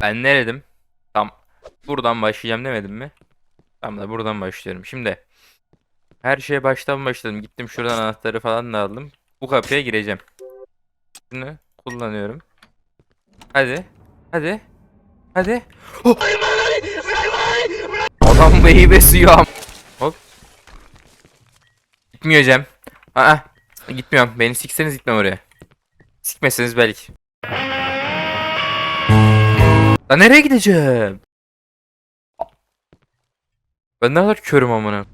Ben ne dedim? Tam buradan başlayacağım demedim mi? Tam da buradan başlıyorum. Şimdi her şeye baştan başladım. Gittim şuradan anahtarı falan da aldım. Bu kapıya gireceğim. Şunu kullanıyorum. Hadi. Hadi. Hadi. Oh! Adam beyi besiyor. Hop. Gitmiyor Cem. Aa, gitmiyorum. Beni sikseniz gitmem oraya. Sikmeseniz belki. Lan nereye gideceğim? Ben ne kadar körüm amına.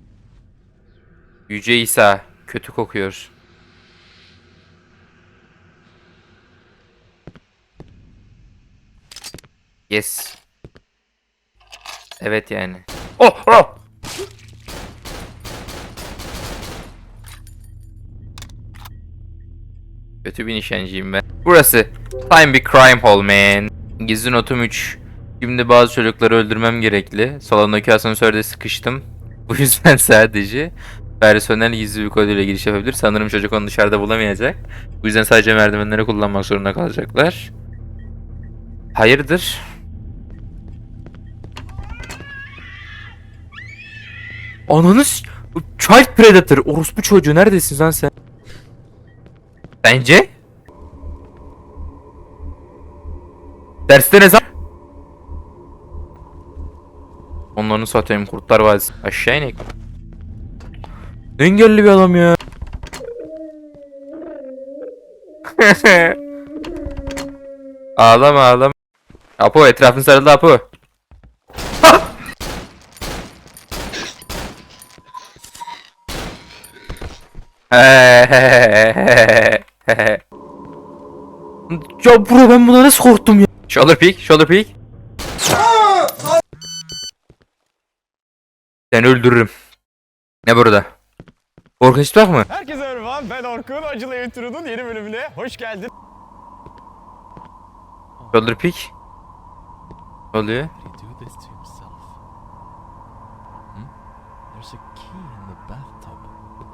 Yüce İsa kötü kokuyor. Yes. Evet yani. Oh oh. Kötü bir nişancıyım ben. Burası Time bir crime hall man. Gizli notum 3. Şimdi bazı çocukları öldürmem gerekli. Salondaki asansörde sıkıştım. Bu yüzden sadece personel gizli bir koduyla giriş yapabilir. Sanırım çocuk onu dışarıda bulamayacak. Bu yüzden sadece merdivenleri kullanmak zorunda kalacaklar. Hayırdır? Ananı s- Child Predator. Orospu çocuğu neredesin lan sen? Bence? Derste ne zaman? Onları satayım kurtlar vadisi. Aşağı inek. Engelli bir adam ya. ağlama ağlama. Apo etrafın sarıldı Apo. ya bro ben buna nasıl korktum ya? Shoulder peek, shoulder peek. Seni öldürürüm. Ne burada? Korkunç bak mı? Herkese merhaba, ben Orkun. Acılı Ev Turu'nun yeni bölümüne hoş geldin. Shoulder peek. Ne oluyor? Hmm?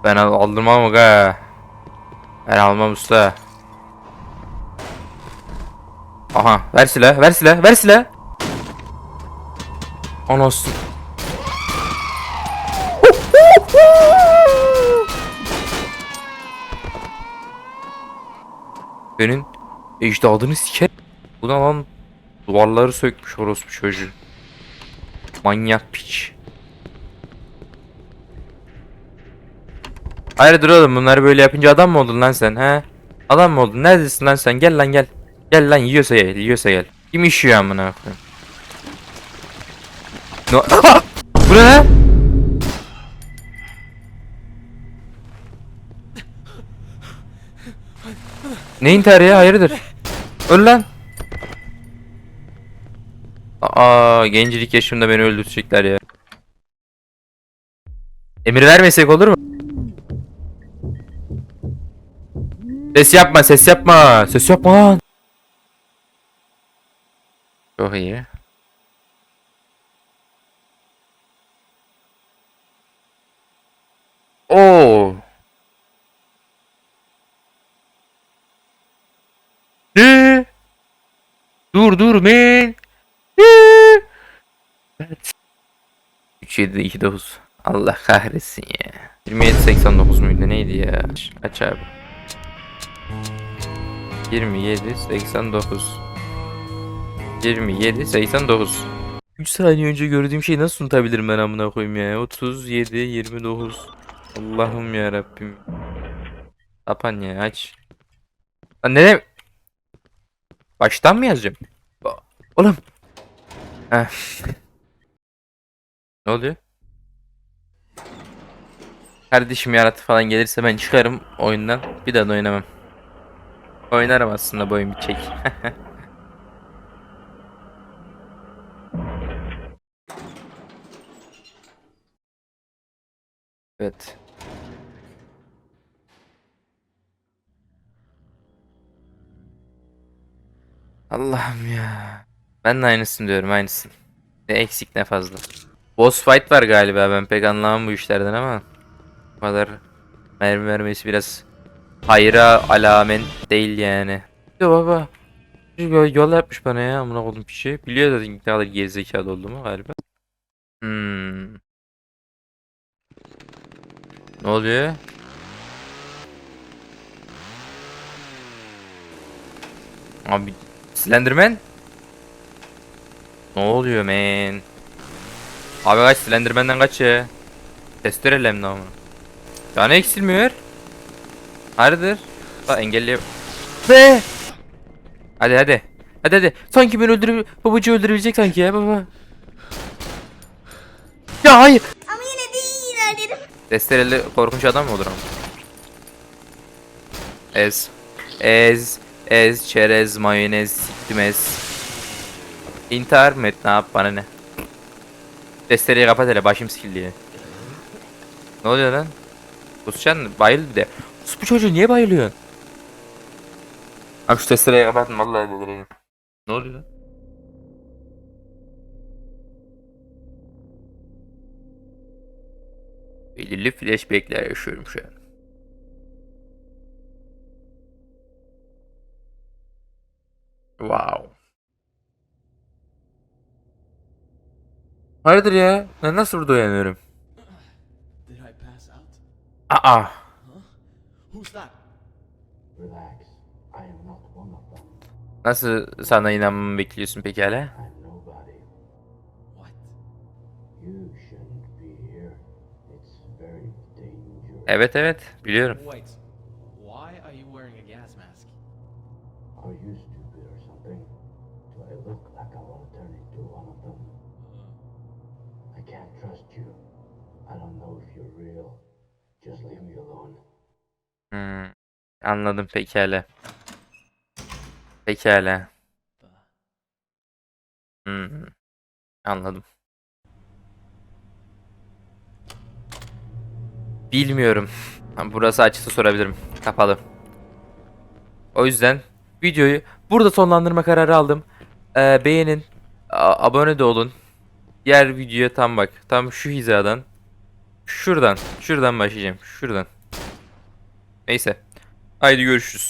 Ben al aldırmam aga. Ben almam usta. Aha ver silah ver silah ver silah. Anasını. Senin ecdadını siker. Bu ne lan? Duvarları sökmüş orospu çocuğu. Manyak piç. Hayırdır oğlum bunları böyle yapınca adam mı oldun lan sen he? Adam mı oldun? Neredesin lan sen? Gel lan gel. Gel lan yiyorsa gel, yiyorsa gel. Kim işiyor amına koyayım? No Bu ne lan? Ne ya? Hayırdır? Öl lan. Aa, gencilik yaşımda beni öldürecekler ya. Emir vermesek olur mu? Ses yapma, ses yapma. Ses yapma lan. Çok iyi. Oo. Ne? Dur dur men. Evet. 3 7 2 9. Allah kahretsin ya. 27 89 muydu neydi ya? Aç abi. 27 89 27 89 3 saniye önce gördüğüm şeyi nasıl unutabilirim ben amına koyayım ya? 37 29 Allah'ım ya Rabbim. Kapan ya aç. Lan ne Baştan mı yazacağım? Oğlum. Heh. Ne oluyor? Kardeşim yaratı falan gelirse ben çıkarım oyundan. Bir daha da oynamam. Oynarım aslında bu oyun bitecek. evet. Allah'ım ya. Ben de aynısını diyorum aynısını. Ne eksik ne fazla. Boss fight var galiba ben pek anlamam bu işlerden ama. Bu kadar mermi vermesi biraz hayra alamet değil yani. Yo baba. Yol, yapmış bana ya amına koydum kişi. Biliyor zaten ne kadar gerizekalı olduğumu galiba. Hmm. Ne oluyor? Abi Slenderman? Ne oluyor men? Abi kaç Slenderman'den kaç ya? Testereyle mi ama? Canı eksilmiyor. Hayırdır? Bak engelliyor. Be! Hadi hadi. Hadi hadi. Sanki beni öldüre babacığı öldürebilecek sanki ya baba. Ya hayır. Ama yine de iyi ilerledim. Testereli korkunç adam mı olur ama? Ez. Ez. Ez. Çerez. Mayonez. Siktim ez. İntihar mı et ne yap bana ne? Testereyi kapat hele başım sikildi. Ne oluyor lan? Kusacaksın bayıl bir de. Sus bu çocuğu niye bayılıyorsun? Abi şu testereyi kapatın vallahi delireyim. Ne oluyor lan? Belirli flashbackler yaşıyorum şu an. Wow. Hayırdır ya? Ben nasıl burada uyanıyorum? Aa. Who's that? Relax. I am not one of them. Nasıl sana inanmamı bekliyorsun pekala? Leave me alone. Hmm, anladım pekala. Pekala. Hmm, anladım. Bilmiyorum. Burası açıksa sorabilirim. Kapalı. O yüzden videoyu burada sonlandırma kararı aldım. Ee, beğenin. a- abone de olun. Diğer videoya tam bak. Tam şu hizadan. Şuradan. Şuradan başlayacağım. Şuradan. Neyse. Haydi görüşürüz.